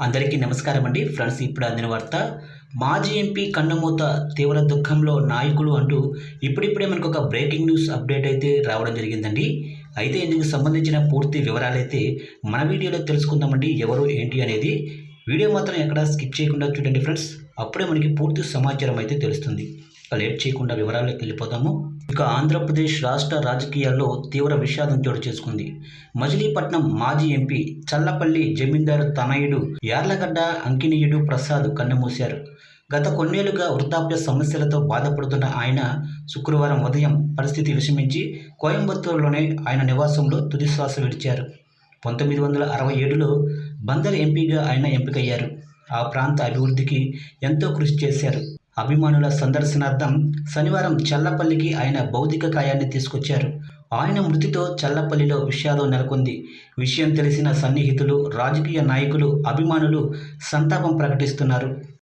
అందరికీ నమస్కారం అండి. ఫ్రెండ్స్ ఇప్పుడు అందిన వార్త మాజీ ఎంపీ కన్నమూత తీవ్ర దుఃఖంలో నాయకులు అంటూ ఇప్పుడిప్పుడే మనకు ఒక బ్రేకింగ్ న్యూస్ అప్డేట్ అయితే రావడం జరిగిందండి. అయితే ఇందుకు సంబంధించిన పూర్తి వివరాలైతే మన వీడియోలో తెలుసుకుందామండి. ఎవరు ఏంటి అనేది వీడియో మాత్రం ఎక్కడ స్కిప్ చేయకుండా చూడండి ఫ్రెండ్స్. అప్పుడే మనకి పూర్తి సమాచారం అయితే తెలుస్తుంది. లేట్ చేయకుండా వివరాల్లోకి వెళ్ళిపోతాము. ఇక ఆంధ్రప్రదేశ్ రాష్ట్ర రాజకీయాల్లో తీవ్ర విషాదం చోటు చేసుకుంది. మజిలీపట్నం మాజీ ఎంపీ చల్లపల్లి జమీందారు తనయుడు యార్లగడ్డ అంకినీయుడు ప్రసాద్ కన్నుమూశారు. గత కొన్నేళ్ళుగా వృద్ధాప్య సమస్యలతో బాధపడుతున్న ఆయన శుక్రవారం ఉదయం పరిస్థితి విషమించి కోయంబత్తూరులోనే ఆయన నివాసంలో తుది శ్వాస విడిచారు. పంతొమ్మిది వందల అరవై ఏడులో బందర్ ఎంపీగా ఆయన ఎంపికయ్యారు. ఆ ప్రాంత అభివృద్ధికి ఎంతో కృషి చేశారు. అభిమానుల సందర్శనార్థం శనివారం చల్లపల్లికి ఆయన భౌతిక కాయాన్ని తీసుకొచ్చారు. ఆయన మృతితో చల్లపల్లిలో విషాదం నెలకొంది. విషయం తెలిసిన సన్నిహితులు రాజకీయ నాయకులు అభిమానులు సంతాపం ప్రకటిస్తున్నారు.